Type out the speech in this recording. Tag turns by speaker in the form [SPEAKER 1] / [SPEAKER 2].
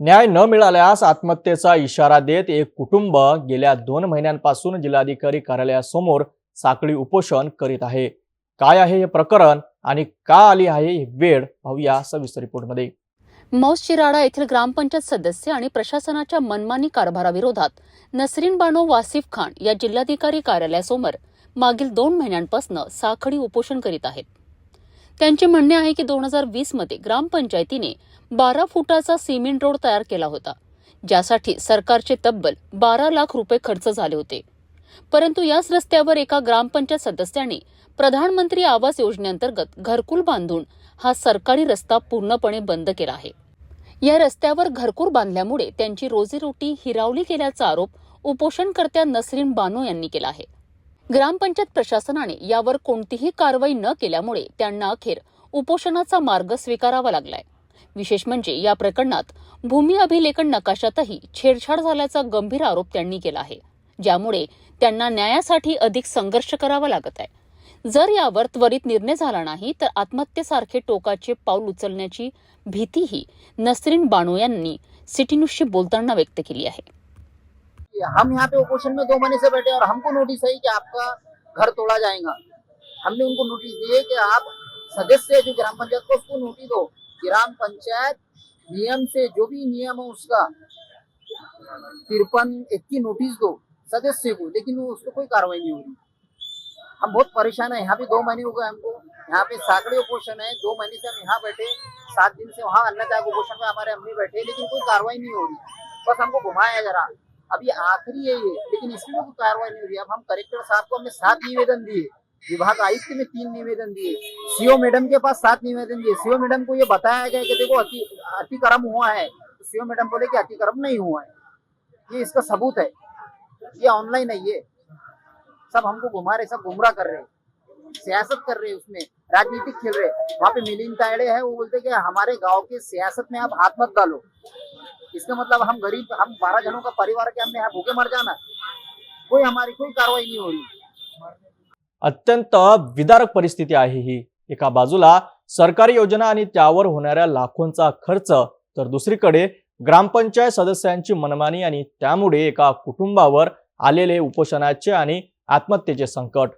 [SPEAKER 1] न्याय न मिळाल्यास आत्महत्येचा इशारा देत एक कुटुंब गेल्या दोन महिन्यांपासून जिल्हाधिकारी कार्यालयासमोर साखळी उपोषण करीत आहे. काय आहे हे प्रकरण आणि का आली आहे ही वेळ पाहूया सविस्तर रिपोर्टमध्ये.
[SPEAKER 2] मौस शिराडा येथील ग्रामपंचायत सदस्य आणि प्रशासनाच्या मनमानी कारभाराविरोधात नसरीन बानो वासिफ खान या जिल्हाधिकारी कार्यालयासमोर मागील दोन महिन्यांपासून साखळी उपोषण करीत आहेत. त्यांचे म्हणणे आहे की दोन हजार वीसमध्ये ग्रामपंचायतीने बारा फुटाचा सिमेंट रोड तयार केला होता ज्यासाठी सरकारचे तब्बल बारा लाख रुपये खर्च झाले होते. परंतु याच रस्त्यावर एका ग्रामपंचायत सदस्याने प्रधानमंत्री आवास योजनेअंतर्गत घरकुल बांधून हा सरकारी रस्ता पूर्णपणे बंद केला आहे. या रस्त्यावर घरकुल बांधल्यामुळे त्यांची रोजीरोटी हिरावली गेल्याचा आरोप उपोषणकर्त्या नसरीन बानो यांनी केला आहे. ग्रामपंचायत प्रशासनाने यावर कोणतीही कारवाई न केल्यामुळे त्यांना अखेर उपोषणाचा मार्ग स्वीकारावा लागलाय. विशेष म्हणजे या प्रकरणात भूमी अभिलेखन नकाशातही छेडछाड झाल्याचा गंभीर आरोप त्यांनी केला आहे ज्यामुळे त्यांना न्यायासाठी अधिक संघर्ष करावा लागत आहे. जर यावर त्वरित निर्णय झाला नाही तर आत्महत्येसारखे टोकाचे पाऊल उचलण्याची भीतीही नसरीन बानो यांनी सिटी न्यूजशी बोलताना व्यक्त केली आहे.
[SPEAKER 3] हम यहाँ पे ओपोषण में दो महीने से बैठे और हमको नोटिस है कि आपका घर तोड़ा जाएगा। हमने उनको नोटिस दिए कि आप सदस्य जो ग्राम पंचायत को उसको नोटिस दो। ग्राम पंचायत नियम से जो भी नियम है उसका तिरपन एक की नोटिस दो सदस्य को, लेकिन उसको कोई कार्रवाई नहीं हो रही। हम बहुत परेशान है। यहाँ पे दो महीने हो गए हमको। यहाँ पे साकड़े उपोषण है। दो महीने से हम यहाँ बैठे। सात दिन से वहाँ अन्नदायक उपोषण में हमारे अम्मी बैठे, लेकिन कोई कार्रवाई नहीं हो रही। बस हमको घुमाया जा जरा। अभी आखिरी है ये, लेकिन इसमें कोई कार्रवाई नहीं हो रही। अब हम कलेक्टर साहब को हमने सात निवेदन दिए, विभाग आयुक्त में तीन निवेदन दिए, सीओ मैडम के पास सात निवेदन दिए। सीओ मैडम को ये बताया गया कि देखो अति, अतिक्रम हुआ है तो सीओ मैडम बोले कि अतिक्रम नहीं हुआ है। ये इसका सबूत है। ये ऑनलाइन है ये। सब हमको घुमा रहे, सब गुमराह कर रहे। सियासत कर रहे उसमें, राजनीतिक खेल रहे। वहाँ पे मिलिंद तायड़े है, वो बोलते कि हमारे गाँव की सियासत में आप हाथ मत डालो। इसका मतलब हम गरीब हम बारह जनों का परिवार के हमने भूखे मर जाना। कोई हमारी कोई कारवाई नहीं हो रही।
[SPEAKER 1] अत्यंत विदारक परिस्थिती आहे ही. एका बाजूला सरकारी योजना आणि त्यावर होणाऱ्या लाखोंचा खर्च तर दुसरीकडे ग्रामपंचायत सदस्यांची मनमानी आणि त्यामुळे एका कुटुंबावर आलेले उपोषणाचे आणि आत्महत्येचे संकट.